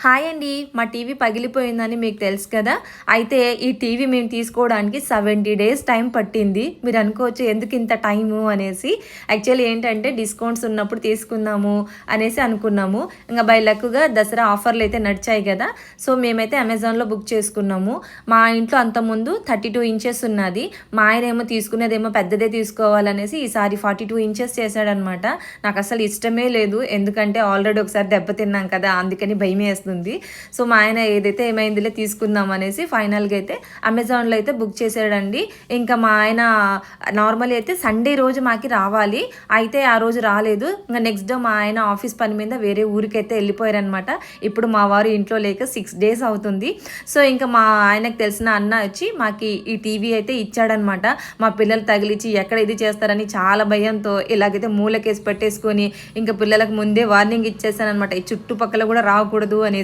Hi అండి. మా TV పగిలిపోయిందని మీకు తెలుసు కదా? అయితే ఈ టీవీ మేము తీసుకోవడానికి సెవెంటీ డేస్ టైం పట్టింది. మీరు అనుకోవచ్చు ఎందుకు ఇంత టైము అనేసి. యాక్చువల్లీ ఏంటంటే డిస్కౌంట్స్ ఉన్నప్పుడు తీసుకుందాము అనేసి అనుకున్నాము. ఇంకా బై లక్గా దసరా ఆఫర్లు అయితే నడిచాయి కదా. సో మేమైతే అమెజాన్లో బుక్ చేసుకున్నాము. మా ఇంట్లో అంతకుముందు థర్టీ టూ ఇంచెస్ ఉన్నది. మా ఆయన ఏమో తీసుకునేదేమో పెద్దదే తీసుకోవాలనేసి ఈసారి ఫార్టీ టూ ఇంచెస్ చేశాడనమాట. నాకు అసలు ఇష్టమే లేదు. ఎందుకంటే ఆల్రెడీ ఒకసారి దెబ్బతిన్నాం కదా. అందుకని భయం వేస్తుంది సో మా ఆయన ఏదైతే ఏమైందిలే తీసుకుందాం అనేసి ఫైనల్గా అయితే అమెజాన్లో అయితే బుక్ చేసాడండి ఇంకా మా ఆయన నార్మల్ అయితే సండే రోజు మాకి రావాలి. అయితే ఆ రోజు రాలేదు. ఇంకా నెక్స్ట్ డే మా ఆయన ఆఫీస్ పని మీద వేరే ఊరికైతే వెళ్ళిపోయారనమాట. ఇప్పుడు మా వారు ఇంట్లో లేక సిక్స్ డేస్ అవుతుంది. సో ఇంకా మా ఆయనకు తెలిసిన అన్న వచ్చి మాకి ఈ టీవీ అయితే ఇచ్చాడనమాట. మా పిల్లలు తగిలిచ్చి ఎక్కడ ఇది చేస్తారని చాలా భయంతో ఇలాగైతే మూలకేసి పెట్టేసుకొని ఇంకా పిల్లలకు ముందే వార్నింగ్ ఇచ్చేసాను అనమాట ఈ చుట్టుపక్కల కూడా రాకూడదు అని